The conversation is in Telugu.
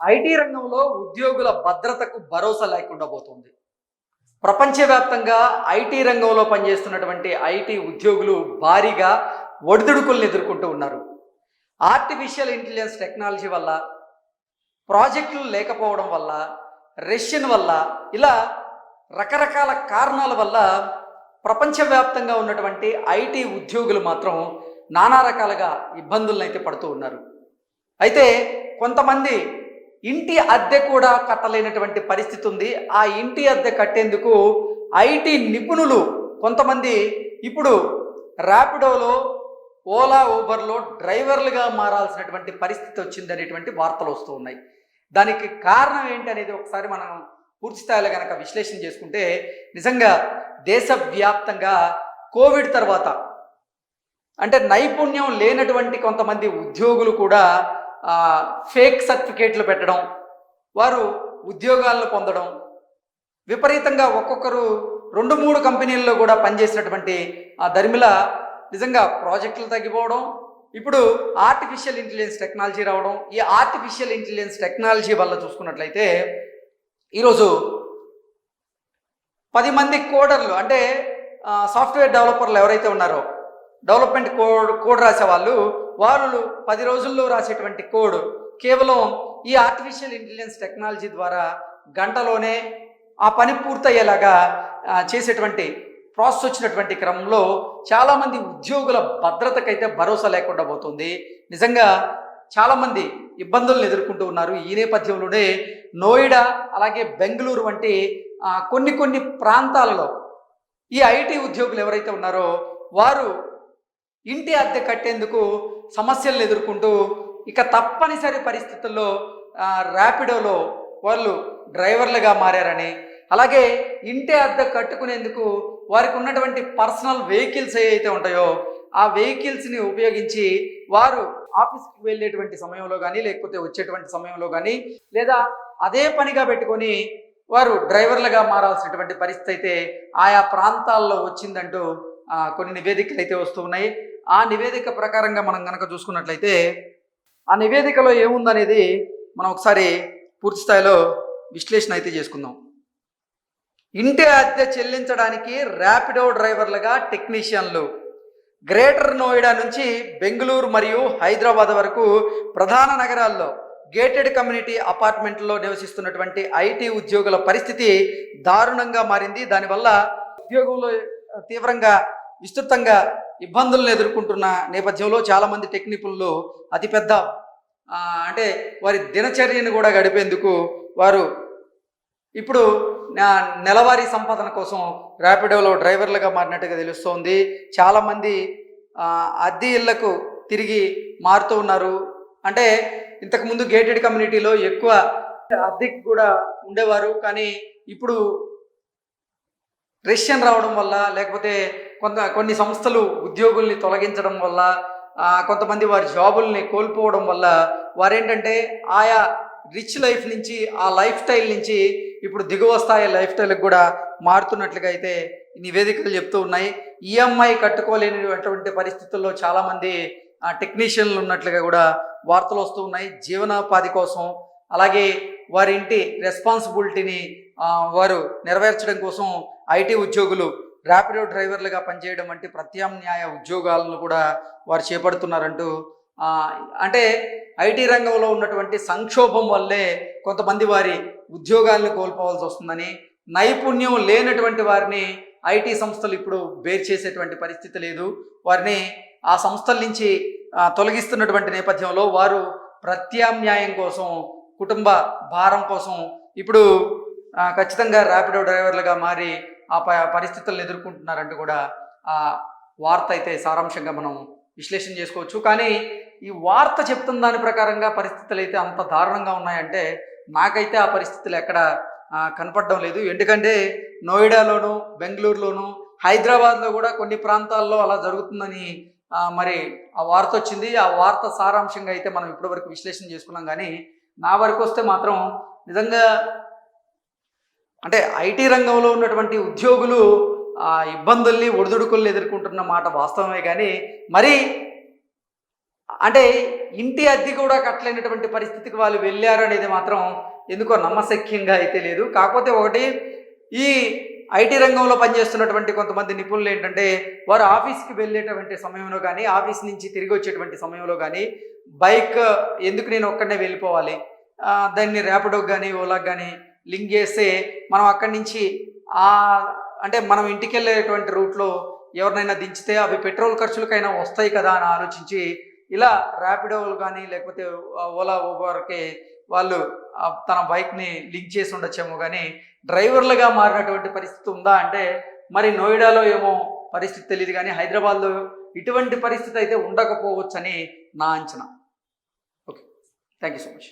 ఐటీ రంగంలో ఉద్యోగుల భద్రతకు భరోసా లేకుండా పోతుంది. ప్రపంచవ్యాప్తంగా ఐటీ రంగంలో పనిచేస్తున్నటువంటి ఐటీ ఉద్యోగులు భారీగా ఒడిదుడుకులను ఎదుర్కొంటూ ఉన్నారు. ఆర్టిఫిషియల్ ఇంటెలిజెన్స్ టెక్నాలజీ వల్ల ప్రాజెక్టులు లేకపోవడం వల్ల రష్యన్ వల్ల ఇలా రకరకాల కారణాల వల్ల ప్రపంచవ్యాప్తంగా ఉన్నటువంటి ఐటీ ఉద్యోగులు మాత్రం నానా రకాలుగా ఇబ్బందులను అయితే పడుతూ ఉన్నారు. అయితే కొంతమంది ఇంటి అద్దె కూడా కట్టలేనటువంటి పరిస్థితి ఉంది. ఆ ఇంటి అద్దె కట్టేందుకు ఐటీ నిపుణులు కొంతమంది ఇప్పుడు ర్యాపిడోలో ఓలా ఊబర్లో డ్రైవర్లుగా మారాల్సినటువంటి పరిస్థితి వచ్చింది అనేటువంటి వార్తలు వస్తూ ఉన్నాయి. దానికి కారణం ఏంటి అనేది ఒకసారి మనం పూర్తి స్థాయిలో కనుక విశ్లేషణ చేసుకుంటే నిజంగా దేశవ్యాప్తంగా కోవిడ్ తర్వాత అంటే నైపుణ్యం లేనటువంటి కొంతమంది ఉద్యోగులు కూడా ఫేక్ సర్టిఫికేట్లు పెట్టడం వారు ఉద్యోగాలను పొందడం విపరీతంగా ఒక్కొక్కరు రెండు మూడు కంపెనీల్లో కూడా పనిచేసినటువంటి ఆ దరిమిల నిజంగా ప్రాజెక్టులు తగ్గిపోవడం ఇప్పుడు ఆర్టిఫిషియల్ ఇంటెలిజెన్స్ టెక్నాలజీ రావడం ఈ ఆర్టిఫిషియల్ ఇంటెలిజెన్స్ టెక్నాలజీ వల్ల చూసుకున్నట్లయితే ఈరోజు పది మంది కోడర్లు అంటే సాఫ్ట్వేర్ డెవలపర్లు ఎవరైతే ఉన్నారో డెవలప్మెంట్ కోడ్ కోడ్ రాసేవాళ్ళు వాళ్ళు పది రోజుల్లో రాసేటువంటి కోడ్ కేవలం ఈ ఆర్టిఫిషియల్ ఇంటెలిజెన్స్ టెక్నాలజీ ద్వారా గంటలోనే ఆ పని పూర్తయ్యేలాగా చేసేటువంటి ప్రాసెస్ వచ్చినటువంటి క్రమంలో చాలామంది ఉద్యోగుల భద్రతకైతే భరోసా లేకుండా పోతుంది. నిజంగా చాలామంది ఇబ్బందులను ఎదుర్కొంటూ ఉన్నారు. ఈ నేపథ్యంలోనే నోయిడా అలాగే బెంగళూరు వంటి కొన్ని కొన్ని ప్రాంతాలలో ఈ ఐటీ ఉద్యోగులు ఎవరైతే ఉన్నారో వారు ఇంటి అద్దె కట్టేందుకు సమస్యలను ఎదుర్కొంటూ ఇక తప్పనిసరి పరిస్థితుల్లో ర్యాపిడోలో వాళ్ళు డ్రైవర్లుగా మారారని అలాగే ఇంటి అద్దె కట్టుకునేందుకు వారికి ఉన్నటువంటి పర్సనల్ వెహికల్స్ ఏవైతే ఉంటాయో ఆ వెహికల్స్ని ఉపయోగించి వారు ఆఫీస్కి వెళ్ళేటువంటి సమయంలో కానీ లేకపోతే వచ్చేటువంటి సమయంలో కానీ లేదా అదే పనిగా పెట్టుకొని వారు డ్రైవర్లుగా మారాల్సినటువంటి పరిస్థితి అయితే ఆయా ప్రాంతాల్లో వచ్చిందంటూ కొన్ని నివేదికలు అయితే వస్తూ ఉన్నాయి. ఆ నివేదిక ప్రకారంగా మనం కనుక చూసుకున్నట్లయితే ఆ నివేదికలో ఏముందనేది మనం ఒకసారి పూర్తి స్థాయిలో విశ్లేషణ అయితే చేసుకుందాం. ఇంటి అద్దె చెల్లించడానికి ర్యాపిడో డ్రైవర్లుగా టెక్నీషియన్లు గ్రేటర్ నోయిడా నుంచి బెంగళూరు మరియు హైదరాబాద్ వరకు ప్రధాన నగరాల్లో గేటెడ్ కమ్యూనిటీ అపార్ట్మెంట్లో నివసిస్తున్నటువంటి ఐటీ ఉద్యోగుల పరిస్థితి దారుణంగా మారింది. దానివల్ల ఉద్యోగంలో తీవ్రంగా విస్తృతంగా ఇబ్బందులను ఎదుర్కొంటున్న నేపథ్యంలో చాలామంది టెక్నిపుల్లో అతిపెద్ద అంటే వారి దినచర్యను కూడా గడిపేందుకు వారు ఇప్పుడు నా- నెలవారీ సంపాదన కోసం ర్యాపిడోలో డ్రైవర్లుగా మారినట్టుగా తెలుస్తోంది. చాలామంది అద్దె ఇళ్ళకు తిరిగి మారుతూ ఉన్నారు. అంటే ఇంతకుముందు గేటెడ్ కమ్యూనిటీలో ఎక్కువ అద్దెకి కూడా ఉండేవారు. కానీ ఇప్పుడు రష్యన్ రావడం వల్ల లేకపోతే కొంత కొన్ని సంస్థలు ఉద్యోగుల్ని తొలగించడం వల్ల కొంతమంది వారి జాబుల్ని కోల్పోవడం వల్ల వారేంటంటే ఆయా రిచ్ లైఫ్ నుంచి ఆ లైఫ్ స్టైల్ నుంచి ఇప్పుడు దిగువ స్థాయి లైఫ్ స్టైల్కి కూడా మారుతున్నట్లుగా అయితే నివేదికలు చెప్తూ ఉన్నాయి. ఈఎంఐ కట్టుకోలేనటువంటి పరిస్థితుల్లో చాలామంది టెక్నీషియన్లు ఉన్నట్లుగా కూడా వార్తలు వస్తూ ఉన్నాయి. జీవనోపాధి కోసం అలాగే వారి ఇంటి రెస్పాన్సిబిలిటీని వారు నెరవేర్చడం కోసం ఐటీ ఉద్యోగులు ర్యాపిడో డ్రైవర్లుగా పనిచేయడం వంటి ప్రత్యామ్నాయ ఉద్యోగాలను కూడా వారు చేపడుతున్నారంటూ అంటే ఐటీ రంగంలో ఉన్నటువంటి సంక్షోభం వల్లే కొంతమంది వారి ఉద్యోగాలను కోల్పోవాల్సి వస్తుందని నైపుణ్యం లేనటువంటి వారిని ఐటీ సంస్థలు ఇప్పుడు బేర్ చేసేటువంటి పరిస్థితి లేదు. వారిని ఆ సంస్థల నుంచి తొలగిస్తున్నటువంటి నేపథ్యంలో వారు ప్రత్యామ్నాయం కోసం కుటుంబ భారం కోసం ఇప్పుడు ఖచ్చితంగా ర్యాపిడో డ్రైవర్లుగా మారి ఆ ప పరిస్థితులను ఎదుర్కొంటున్నారంటూ కూడా ఆ వార్త అయితే సారాంశంగా మనం విశ్లేషణ చేసుకోవచ్చు. కానీ ఈ వార్త చెప్తున్న దాని ప్రకారంగా పరిస్థితులు అయితే అంత దారుణంగా ఉన్నాయంటే నాకైతే ఆ పరిస్థితులు ఎక్కడ కనపడడం లేదు. ఎందుకంటే నోయిడాలోను బెంగళూరులోను హైదరాబాద్లో కూడా కొన్ని ప్రాంతాల్లో అలా జరుగుతుందని మరి ఆ వార్త వచ్చింది. ఆ వార్త సారాంశంగా అయితే మనం ఇప్పటివరకు విశ్లేషణ చేసుకున్నాం. కానీ నా వరకు వస్తే మాత్రం నిజంగా అంటే ఐటీ రంగంలో ఉన్నటువంటి ఉద్యోగులు ఆ ఇబ్బందుల్ని ఒడిదుడుకుల్ని ఎదుర్కొంటున్న మాట వాస్తవమే కానీ మరి అంటే ఇంటి అద్దె కూడా కట్టలేనటువంటి పరిస్థితికి వాళ్ళు వెళ్ళారు అనేది మాత్రం ఎందుకో నమ్మశక్యంగా అయితే లేదు. కాకపోతే ఒకటి ఈ ఐటీ రంగంలో పనిచేస్తున్నటువంటి కొంతమంది నిపుణులు ఏంటంటే వారు ఆఫీస్కి వెళ్ళేటువంటి సమయంలో కానీ ఆఫీస్ నుంచి తిరిగి వచ్చేటువంటి సమయంలో కానీ బైక్ ఎందుకు నేను ఒక్కడనే వెళ్ళిపోవాలి? దాన్ని ర్యాపిడోకి కానీ ఓలాకి కానీ లింక్ చేస్తే మనం అక్కడి నుంచి ఆ అంటే మనం ఇంటికి వెళ్ళేటువంటి రూట్లో ఎవరినైనా దించితే అవి పెట్రోల్ ఖర్చులకైనా వస్తాయి కదా అని ఆలోచించి ఇలా ర్యాపిడోలు కానీ లేకపోతే ఓలా ఊబర్కి వాళ్ళు తన బైక్ని లింక్ చేసి ఉండొచ్చేమో కానీ డ్రైవర్లుగా మారినటువంటి పరిస్థితి ఉందా అంటే మరి నోయిడాలో ఏమో పరిస్థితి తెలియదు కానీ హైదరాబాద్లో ఇటువంటి పరిస్థితి అయితే ఉండకపోవచ్చని నా అంచనా. Okay. Thank you so much.